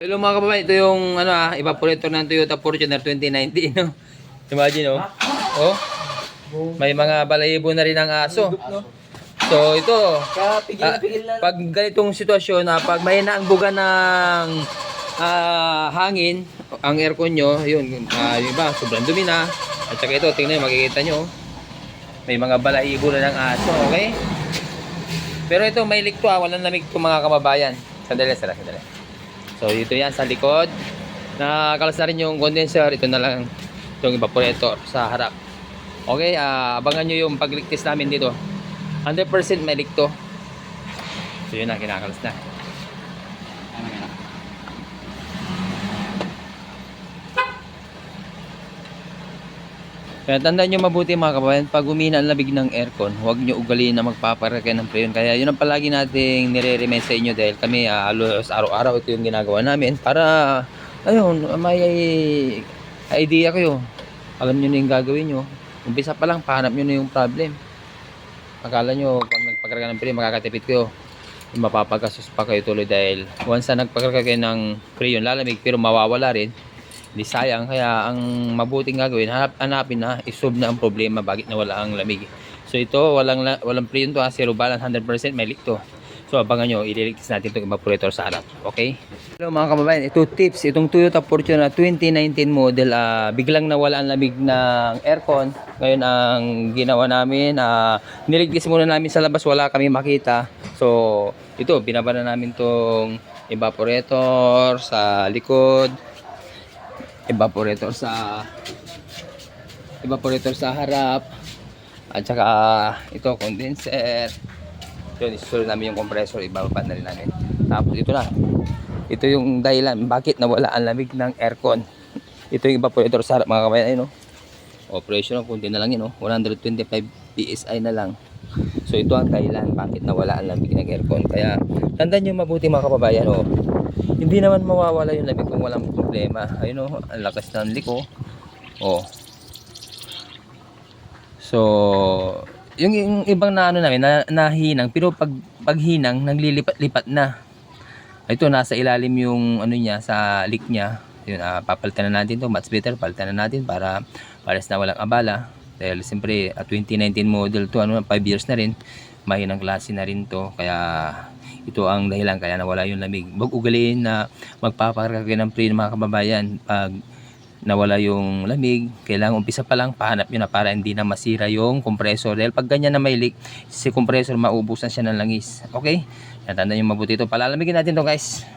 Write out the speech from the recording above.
Hello mga kababayan, ito yung ano ah, evaporator ng Toyota Fortuner 2019, no? Imagine, oh. Oh. May mga balayibo na rin ang aso. So, ito. Ah, pag ganitong sitwasyon na pag may na ang buga ng ah, hangin, ang aircon nyo, yun, ah, yung iba, sobrang dumi na. At saka ito, tingnan nyo, makikita nyo. oh. May mga balayibo na ng aso, okay? Pero ito, may leak to ah, walang lamig to mga kababayan. Sandali, sandali, sandali. So dito yan sa likod. Nakakalas na rin yung condenser. Ito na lang yung evaporator sa harap. Okay, ah, abangan nyo yung pag-leak namin dito. 100% may leak to. So yun na, kinakalas na. Kaya tandaan nyo mabuti mga kababayan, pag umina ang labig ng aircon, huwag nyo ugaliin na magpaparakay ng preyon. Kaya yun ang palagi nating nire-remind sa inyo dahil kami halos araw-araw ito yung ginagawa namin para ayun, may idea kayo. Alam nyo na yung gagawin nyo. Umpisa pa lang, pahanap nyo na yung problem. Akala nyo, pag nagpakarga ng preyon, makakatipid kayo. Mapapagastos pa kayo tuloy dahil once na nagpakarga kayo ng preyon, lalamig pero mawawala rin. Di sayang kaya ang mabuting gagawin hanap hanapin na isolve na ang problema bakit nawala ang lamig. So ito walang la- walang preyon to ha, zero balance 100% may leak to. So abangan nyo, ililigtas natin itong evaporator sa harap. Okay? Hello mga kababayan, ito tips. Itong Toyota Fortuner 2019 model, ah, biglang nawala ang lamig ng aircon. Ngayon ang ginawa namin, uh, niligtas muna namin sa labas, wala kami makita. So ito, binaba na namin tong evaporator sa likod evaporator sa evaporator sa harap at saka ito condenser. Yun isusunod namin yung compressor ibababa na rin namin. Tapos ito na. Ito yung dahilan bakit nawala ang lamig ng aircon. Ito yung evaporator sa harap mga kabayan ayun no? Operation kunti na lang yun no? 125 psi na lang. So ito ang dahilan bakit nawala ang lamig ng aircon. Kaya tandaan nyo mabuti mga kababayan oh hindi naman mawawala yung lamig kung walang problema. Ayun oh, ang lakas ng liko. Oh. So, yung, yung ibang na ano namin, na, nahinang, pero pag paghinang, naglilipat-lipat na. Ito, nasa ilalim yung ano niya, sa leak niya. Yun, ah, papalitan na natin to much better, palitan na natin para pares na walang abala. Dahil siyempre, at 2019 model to, ano, 5 years na rin, mahinang klase na rin to. Kaya, ito ang dahilan kaya nawala yung lamig. Huwag ugaliin na magpapakarga kayo ng pre mga kababayan pag nawala yung lamig, kailangan umpisa pa lang pahanap nyo na para hindi na masira yung compressor. Dahil pag ganyan na may leak, si compressor maubusan siya ng langis. Okay? Natandaan nyo mabuti ito. Palalamigin natin to guys.